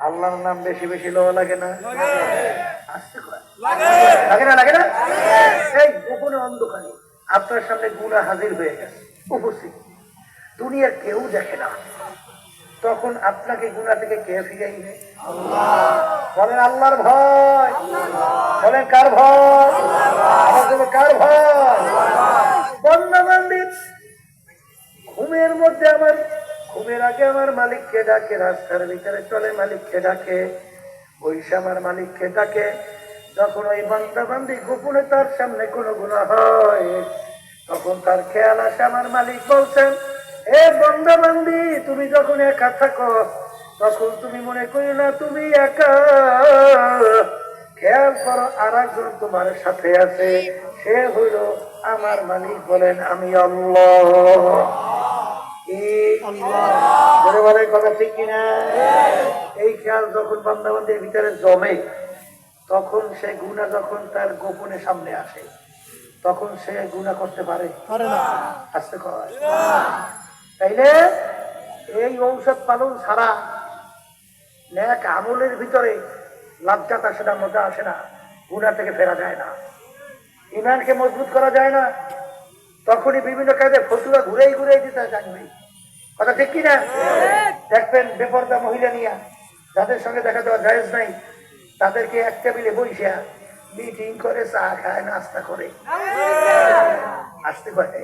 আল্লাহর নাম বেশি বেশি লো লাগে না? লাগে। না লাগে না? এই গোপনে অন্ধকারে আপনার সামনে গুণা হাজির হয়ে গেছে উপস্থিত। দুনিয়ার কেউ দেখে না। তখন আপনাকে গুণা থেকে কে ফিরাইবে বলেন আল্লাহর ভয়। বলেন কার ভয়? আমার জন্য কার ভয়? বন্দা মন্দির ঘুমের মধ্যে আমার ঘুমের আগে আমার মালিককে ডাকে, রাস্তার ভিতরে চলে মালিককে ডাকে ওইসে আমার মালিককে ডাকে। যখন ওই বান্দা বান্দি গোপনে তার সামনে কোনো গুণা হয়, তখন তার খেয়াল আসে আমার মালিক বলছেন, এ বন্দা বান্দি তুমি যখন একা থাকো, তখন তুমি মনে করি না তুমি একা। খেয়াল করো আর একজন তোমার সাথে আছে, সে হইল আমার মালিক বলেন আমি আল্লাহ। কথা ঠিক কিনা? এই খেয়াল যখন বান্দাবান্দির ভিতরে জমে তখন সে গুণা যখন তার গোপনে সামনে আসে তখন সে গুণা করতে পারে? আসতে তাইলে এই ঔষধ পালন ছাড়া ন্যাক আমলের ভিতরে লাভজাত আসে না মজা আসে না গুণা থেকে ফেরা যায় না। ইমানকে মজবুত করা যায় না। তখনই বিভিন্ন কাজে ফতুয়া ঘুরেই ঘুরেই দিতে থাকবে কথা ঠিক কিনা? দেখবেন বেপর্দা মহিলা নিয়া, যাদের সঙ্গে দেখা দেওয়া জায়েজ নাই, তাদেরকে এক টেবিলে বইসা মিটিং করে, চা খায়, নাস্তা করে। আসতে পারে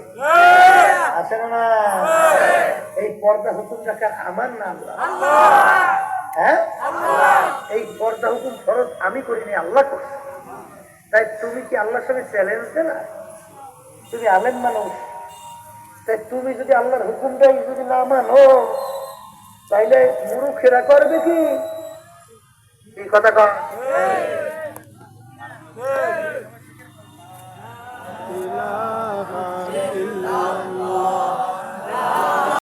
আসে না এই পর্দা হুকুম রাখা আমার না আল্লাহ। হ্যাঁ? এই পর্দা হুকুম ফরজ আমি করিনি, আল্লাহ করছি। তাই তুমি কি আল্লাহর সঙ্গে চ্যালেঞ্জ না তুমি আলেন মানুষ তাই তুমি যদি আল্লাহর হুকুমটাই যদি না মানো, তাইলে মুরুখেরা করবে কি? কথা কথা